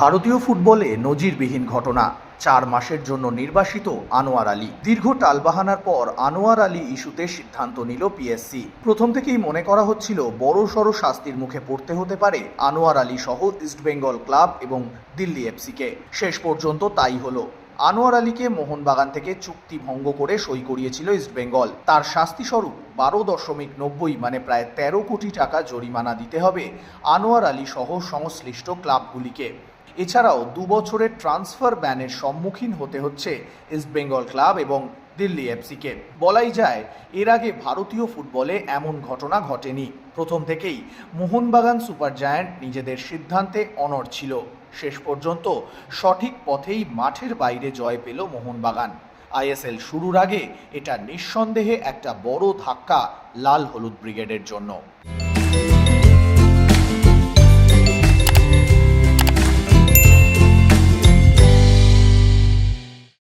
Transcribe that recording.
ভারতীয় ফুটবলে নজিরবিহীন ঘটনা। চার মাসের জন্য নির্বাসিত আনোয়ার আলী। দীর্ঘ টালবাহানার পর আনোয়ার আলী ইস্যুতে সিদ্ধান্ত নিল পিএসসি প্রথম থেকেই মনে করা হচ্ছিল বড় সড় শাস্তির মুখে পড়তে হতে পারে আনোয়ার আলী সহ ইস্টবেঙ্গল ক্লাব এবং দিল্লি এফসিকে। শেষ পর্যন্ত তাই হলো। আনোয়ার আলীকে মোহনবাগান থেকে চুক্তি ভঙ্গ করে সই করিয়েছিল ইস্টবেঙ্গল তার শাস্তিস্বরূপ বারো দশমিক নব্বই মানে প্রায় তেরো কোটি টাকা জরিমানা দিতে হবে আনোয়ার আলী সহ সংশ্লিষ্ট ক্লাবগুলিকে। এছাড়াও দু বছরের ট্রান্সফার ব্যানের সম্মুখীন হতে হচ্ছে ইস্টবেঙ্গল ক্লাব এবং দিল্লি এফসিকে। বলাই যায়, এর আগে ভারতীয় ফুটবলে এমন ঘটনা ঘটেনি। প্রথম থেকেই মোহনবাগান সুপার জায়ান্ট নিজেদের সিদ্ধান্তে অনড় ছিল। শেষ পর্যন্ত সঠিক পথেই মাঠের বাইরে জয় পেল মোহনবাগান। আইএসএল শুরুর আগে এটা নিঃসন্দেহে একটা বড় ধাক্কা লাল হলুদ ব্রিগেডের জন্য।